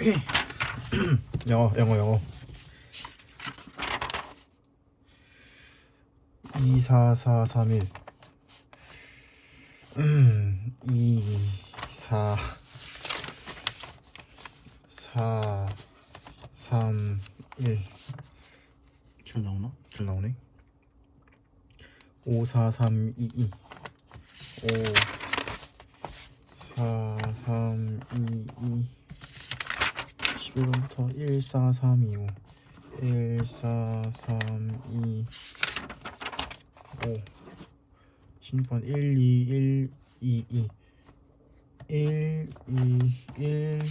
영어 영어 영어. 24431 음, 2 4 4 3 1잘 나오나? 잘 나오네. 5 4 3 2 2 5 4 3 2 2 11번부터 1 4 3 2 5 1 4 3 2 5 16번 1 2 1 2 2 1 2 1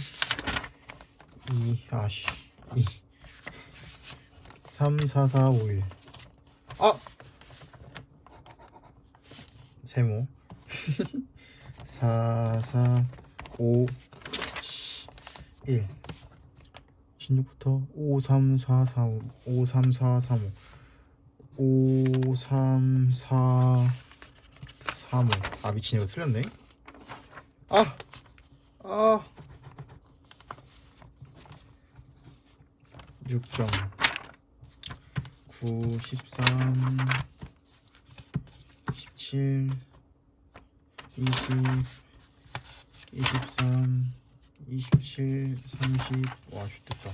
2 아씨 2 3 4 4 5 1 아! 세모. 4 4 5 1 16부터 5 3 4 4 5 5 3 4 3 5 5 3 4 3 5 아 미친 이거 틀렸네 아! 아! 6점 9 13 17 20 23 27 30 와 슛됐다.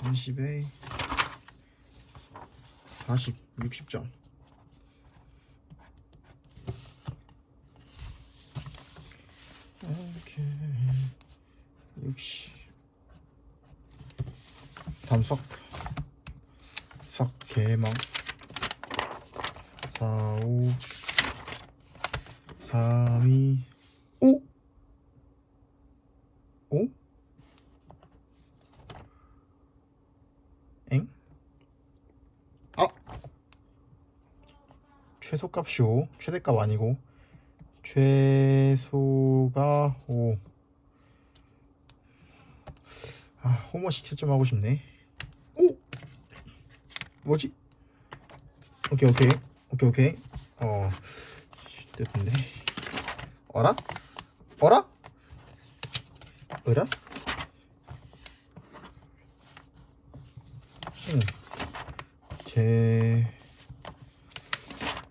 30에 40 60점. 오케이. 60 다음 수학 수학 개망. 4 5 3 2 5 5 엥? 아! 최소값이 5 최대값 아니고 최소가 5 아, 호머식 채점하고 싶네. 오! 뭐지? 오케이, 오케이. 오케이, 오케이. 어, 됐는데. 어라? 어라? 어라? 응. 제,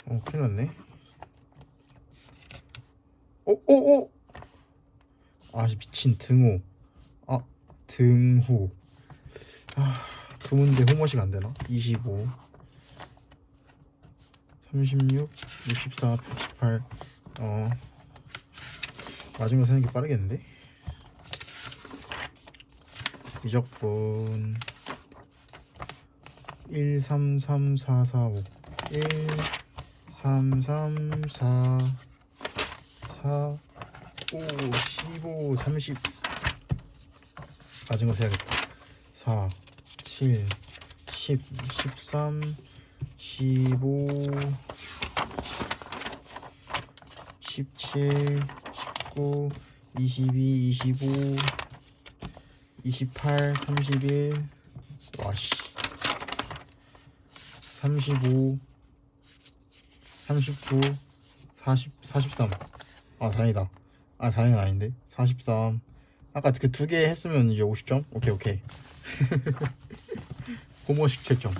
어, 큰일 났네. 오, 오, 오! 아, 미친 등호. 아, 등호. 아, 두 문제 호머식 안 되나? 25, 36, 64, 118. 어, 거 세는 게 빠르겠는데? 미적분 1, 3, 3, 4, 4, 5 1, 3, 3, 4, 4, 5, 15, 30 맞은 거 세야겠다 4, 7, 10, 13, 15, 17, 19, 22, 25, 28, 31, 와씨, 35, 39, 40, 43. 아, 다행이다. 아, 다행은 아닌데. 43. 아까 그 두 개 했으면 이제 50점? 오케이, 오케이. 호모식 채점.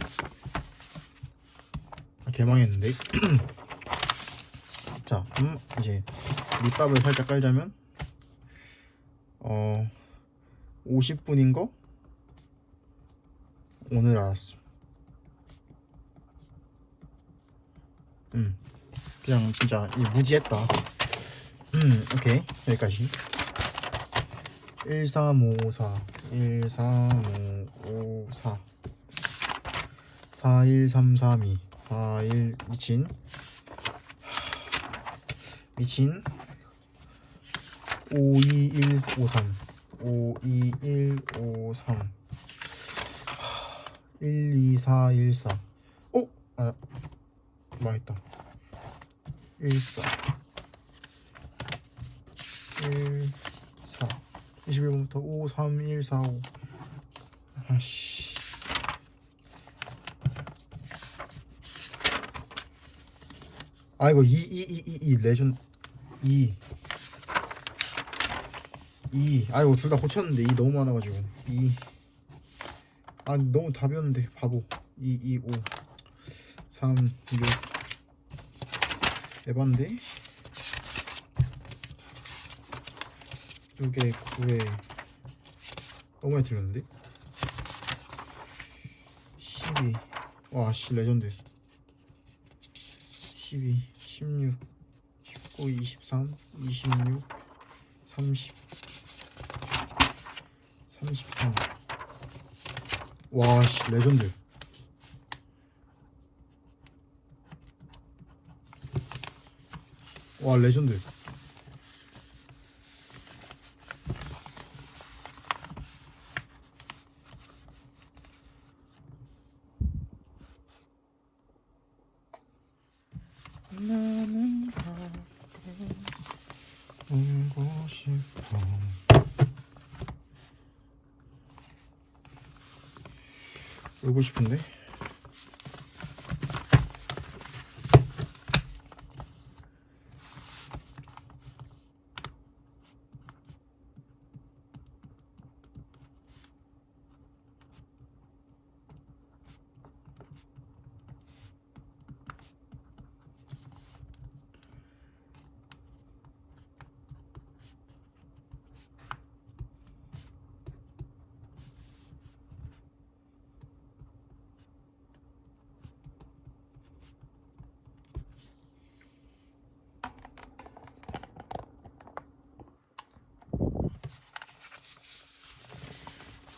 아, 개망했는데. 자, 음, 이제 밑밥을 살짝 깔자면 어 50분인 거 오늘 알았어. 음, 그냥 진짜 이 무지했다. 음, 오케이 여기까지. 1354 1354 41332 41 미친 미친 52153 52153 12414 어? 아 망했다. 14 14 21번부터 53145 아씨. 아 이거 2 2 2 2 2 레전 2 2 아이고 둘 다 고쳤는데 2 너무 많아가지고. 2 아 너무 답이었는데 바보. 2 2 5 3 6 에반데? 6에 9에 너무 많이 틀렸는데? 12 와씨 레전드. 12 16 19 23 26 30 33 와 씨 레전드. 와 레전드 나는 가끔 울고 싶어. 울고 싶은데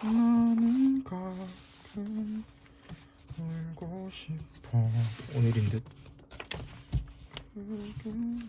나는 가끔 울고 싶어 오늘인 듯. 그대는